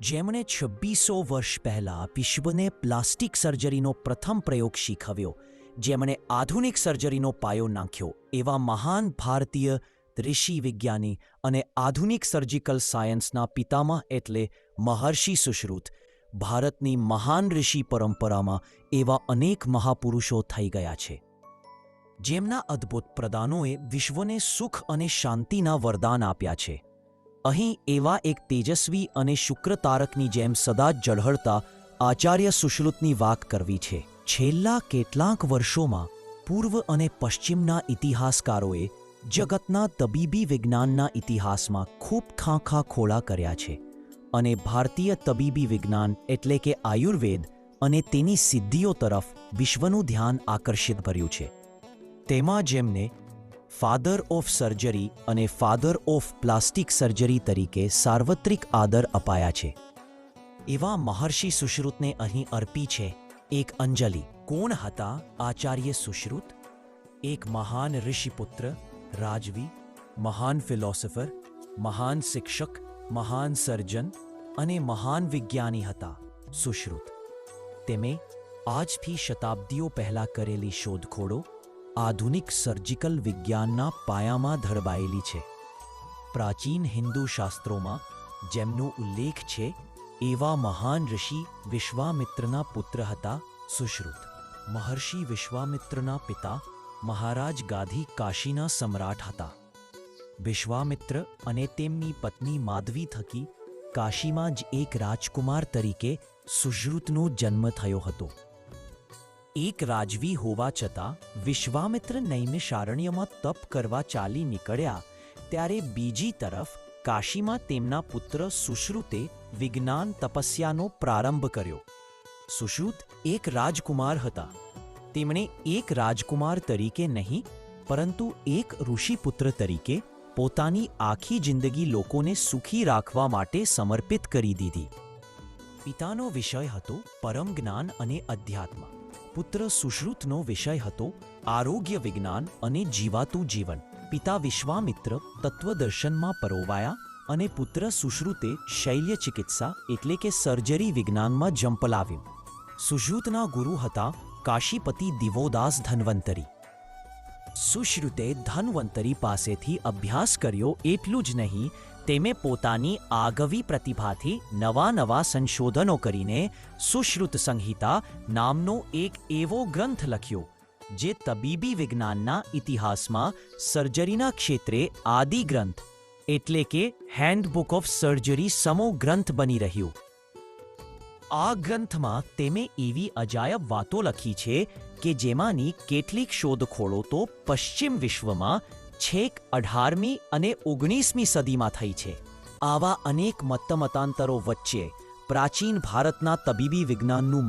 જેમણે છબ્બીસો વર્ષ પહેલાં વિશ્વને પ્લાસ્ટિક સર્જરીનો પ્રથમ પ્રયોગ શીખવ્યો, જેમણે આધુનિક સર્જરીનો પાયો નાખ્યો, એવા મહાન ભારતીય ઋષિ વિજ્ઞાની અને આધુનિક સર્જિકલ સાયન્સના પિતામહ એટલે મહર્ષિ સુશ્રુત, ભારતની મહાન ઋષિ પરંપરામાં એવા અનેક મહાપુરુષો થઈ ગયા છે. જેમના અદ્ભુત પ્રદાનોએ વિશ્વને સુખ અને શાંતિના વરદાન આપ્યા છે. અહીં એવા એક તેજસ્વી અને શુક્ર તારકની જેમ સદા જળહળતા આચાર્ય સુશ્રુતની વાત કરવી છે. છેલ્લા કેટલાક વર્ષોમાં પૂર્વ અને પશ્ચિમના ઇતિહાસકારોએ જગતના તબીબી વિજ્ઞાનના ઇતિહાસમાં ખૂબ ખાંખા ખોળા કર્યા છે અને ભારતીય તબીબી વિજ્ઞાન એટલે કે આયુર્વેદ અને તેની સિદ્ધિઓ તરફ વિશ્વનું ધ્યાન આકર્ષિત ભર્યું છે. તેમાં જેમને ફાધર ઓફ સર્જરી અને ફાધર ઓફ પ્લાસ્ટિક સર્જરી તરીકે સાર્વત્રિક આદર અપાયા છે. એવા મહર્ષિ સુશ્રુતને અહીં અર્પી છે એક અંજલિ. કોણ હતા આચાર્ય સુશ્રુત? એક મહાન ઋષિપુત્ર, રાજવી, મહાન ફિલોસોફર, મહાન શિક્ષક, મહાન સર્જન અને મહાન વિજ્ઞાની હતા સુશ્રુત. તેમે આજથી શતાબ્દીઓ પહેલાં કરેલી શોધખોળો આધુનિક સર્જિકલ વિજ્ઞાનના પાયામાં ધરબાયેલી છે. પ્રાચીન હિન્દુ શાસ્ત્રોમાં, જેમનો ઉલ્લેખ છે, એવા મહાન ઋષિ વિશ્વામિત્રના પુત્ર હતા સુશ્રુત. મહર્ષિ વિશ્વામિત્રના પિતા મહારાજ ગાધી કાશીના સમ્રાટ હતા. વિશ્વામિત્ર અને તેમની પત્ની માધવી થકી કાશીમાં જ એક રાજકુમાર તરીકે સુશ્રુતનો જન્મ થયો હતો. એક રાજવી હોવા છતાં વિશ્વામિત્ર નૈમિષારણ્યમાં તપ કરવા ચાલી નીકળ્યા, ત્યારે બીજી તરફ કાશીમાં તેમના પુત્ર સુશ્રુતે વિજ્ઞાન તપસ્યાનો પ્રારંભ કર્યો. સુશ્રુત એક રાજકુમાર હતા. તેમણે એક રાજકુમાર તરીકે નહીં, પરંતુ એક ઋષિપુત્ર તરીકે પોતાની આખી જિંદગી લોકોને સુખી રાખવા માટે સમર્પિત કરી દીધી. પિતાનો વિષય હતો પરમ જ્ઞાન અને અધ્યાત્મ. પુત્ર સુશ્રુતનો વિષય હતો આરોગ્ય વિજ્ઞાન અને જીવાતું જીવન. પિતા વિશ્વામિત્ર તત્વદર્શનમાં પરોવાયા અને પુત્ર સુશ્રુતે શૈલ્ય ચિકિત્સા એટલે કે સર્જરી વિજ્ઞાનમાં જંપલાવ્યું સુશ્રુતના ગુરુ હતા કાશીપતિ દિવોદાસ ધન્વંતરી. સુશ્રુતે ધન્વંતરી પાસેથી અભ્યાસ કર્યો એટલું જ નહીં, તેમે પોતાની આગવી પ્રતિભાથી નવા નવા સંશોધનો કરીને સુશ્રુત સંહિતા નામનો એક એવો ગ્રંથ લખ્યો, જે તબીબી વિજ્ઞાનના ઇતિહાસમાં સર્જરીના ક્ષેત્રે આદિ ગ્રંથ, એટલે કે હેન્ડબુક ઓફ સર્જરી સમો ગ્રંથ બની રહ્યું. આ ગ્રંથમાં તેમે એવી અજાયબ વાતો લખી છે કે જેમાંની કેટલીક શોધખોળો તો પશ્ચિમ વિશ્વમાં છેક અઢારમી અને ઓગણીસમી સદીમાં થઈ છે. આવા અનેક મતમતાંતરો વચ્ચે પ્રાચીન ભારતના તબીબી વિજ્ઞાનનું